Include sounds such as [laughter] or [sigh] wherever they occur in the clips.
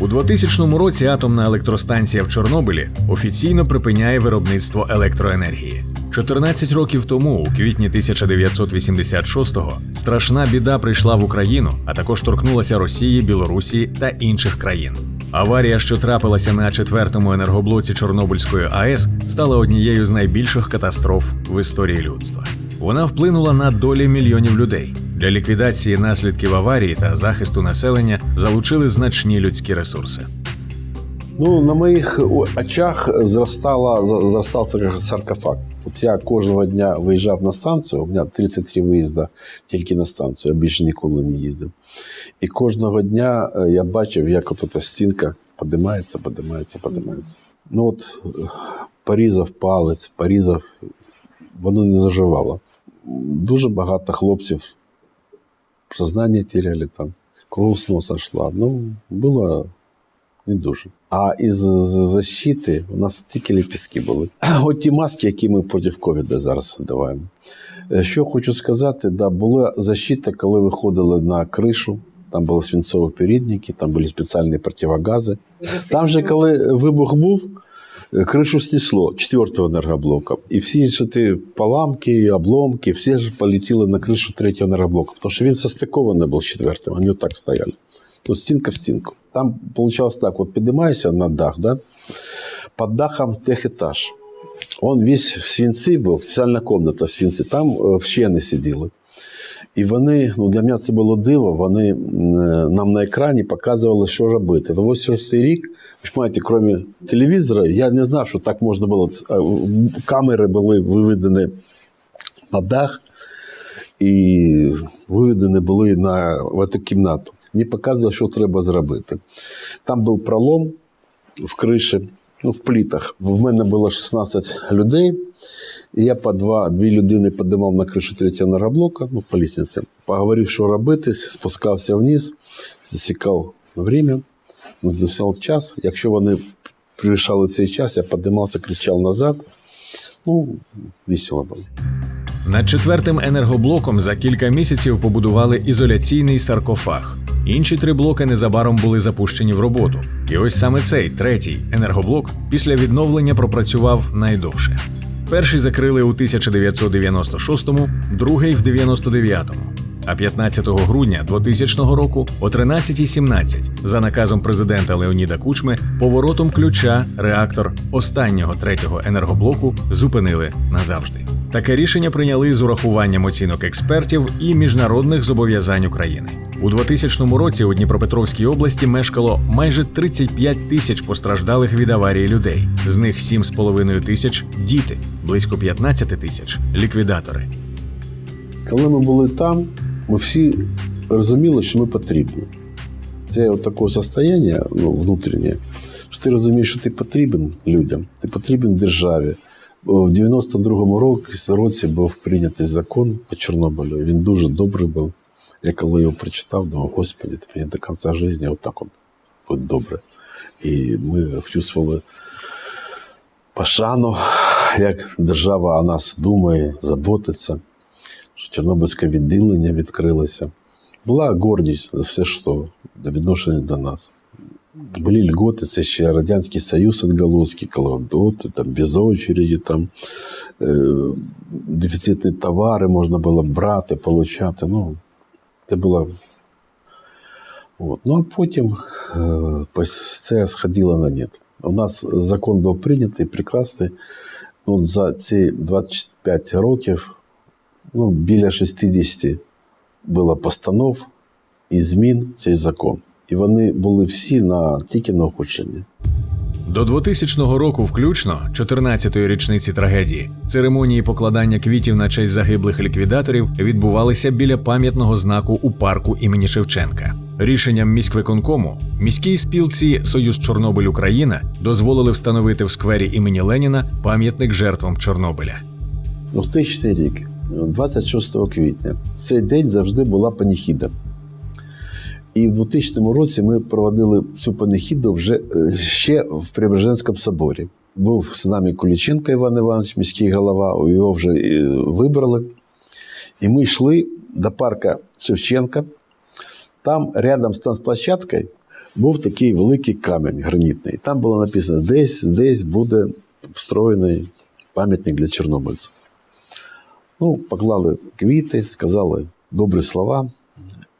У 2000 році атомна електростанція в Чорнобилі офіційно припиняє виробництво електроенергії. 14 років тому, у квітні 1986-го, страшна біда прийшла в Україну, а також торкнулася Росії, Білорусі та інших країн. Аварія, що трапилася на четвертому енергоблоці Чорнобильської АЕС, стала однією з найбільших катастроф в історії людства. Вона вплинула на долі мільйонів людей. Для ліквідації наслідків аварії та захисту населення залучили значні людські ресурси. Ну, на моїх очах зростала, зростався саркофаг. От я кожного дня виїжджав на станцію, у мене 33 виїзди тільки на станцію, я більше ніколи не їздив. І кожного дня е, я бачив, як от ця стінка підіймається, підіймається, підіймається. Ну от порізав палець, порізав, воно не заживало. Дуже багато хлопців сознання теряли там, кров з носа йшла. Ну, було не дуже. А із защити у нас тільки ліпістки були. [coughs] От ті маски, які ми проти ковіда зараз даваємо. Що хочу сказати, да, була защита, коли виходили на кришу. Там були свинцові передники, там були спеціальні противогази. Там же, коли вибух був, е, кришу снесло четвертого енергоблока. І всі ж ті поламки, обломки, всі ж полетіли на кришу третього енергоблока. Тому що він состикований був з четвертим, вони так стояли. Ну, стінка в стінку. Там получалось так: от піднімаєшся на дах, да? під дахом техетаж. Он весь в свинці був, спеціальна кімната в свинці, там е, вчені сиділи. І вони, ну для мене це було диво, вони нам на екрані показували, що робити. В 86 рік, ви ж знаєте, крім телевізора, я не знав, що так можна було. Е, Камери були виведені на дах і виведені були на, в цю кімнату. Мені показували, що треба зробити. Там був пролом в криші, ну, в плітах. В мене було 16 людей, і я по два, дві людини підіймав на кришу третього енергоблока, ну, по лісниці. Поговорив, що робити, спускався вниз, засікав время, ну, засікав час. Якщо вони превышали цей час, я підіймався, кричав назад. Ну, весело було. Над четвертим енергоблоком за кілька місяців побудували ізоляційний саркофаг. Інші три блоки незабаром були запущені в роботу. І ось саме цей третій енергоблок після відновлення пропрацював найдовше. Перший закрили у 1996-му, другий в 99-му. А 15 грудня 2000 року о 13.17 за наказом президента Леоніда Кучми поворотом ключа реактор останнього третього енергоблоку зупинили назавжди. Таке рішення прийняли з урахуванням оцінок експертів і міжнародних зобов'язань України. У 2000 році у Дніпропетровській області мешкало майже 35 тисяч постраждалих від аварії людей. З них 7,5 тисяч діти, близько 15 тисяч ліквідатори. Коли ми були там, ми всі розуміли, що ми потрібні. Це от таке состояние ну, внутрішнє, що ти розумієш, що ти потрібен людям, ти потрібен державі. В 92-му році- році був прийнятий закон по Чорнобилю. Він дуже добрий був. Я коли його прочитав, думав, Господи, ти мені до кінця життя отак от буде добре. І ми чувствували пошану, як держава о нас думає, заботиться що Чорнобильське відділення відкрилося. Була гордість за все, що відношення до нас. Були льготи, це ще Радянський Союз відголоски, колодоти, там, без очереді, там, е, дефіцитні товари можна було брати, получати. Ну, це було. От. Ну, а потім е, це сходило на нет. У нас закон був прийнятий, прекрасний. Ну, за ці 25 років ну, біля 60 було постанов і змін цей закон. І вони були всі на тільки на охочення. До 2000 року, включно 14-ї річниці трагедії, церемонії покладання квітів на честь загиблих ліквідаторів відбувалися біля пам'ятного знаку у парку імені Шевченка. Рішенням міськвиконкому міській спілці Союз Чорнобиль Україна дозволили встановити в сквері імені Леніна пам'ятник жертвам Чорнобиля. 2000 рік, 26 квітня, в цей день завжди була паніхіда. І в 2000 році ми проводили цю паніхіду вже е, ще в Преображенському соборі. Був з нами Куліченко Іван Іванович, міський голова, його вже е, вибрали. І ми йшли до парка Шевченка. Там рядом з танцплощадкою був такий великий камінь гранітний. Там було написано: десь, десь буде встроєний пам'ятник для чорнобильців. Ну, поклали квіти, сказали добрі слова.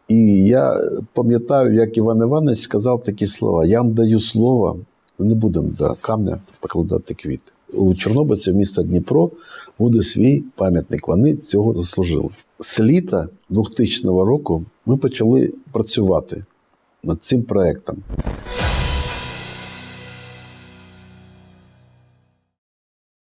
І я пам'ятаю, як Іван Іванович сказав такі слова: Я вам даю слово, не будемо до камня покладати квіти. У чорнобильців міста Дніпро буде свій пам'ятник. Вони цього заслужили. З літа 2000 року ми почали працювати над цим проектом.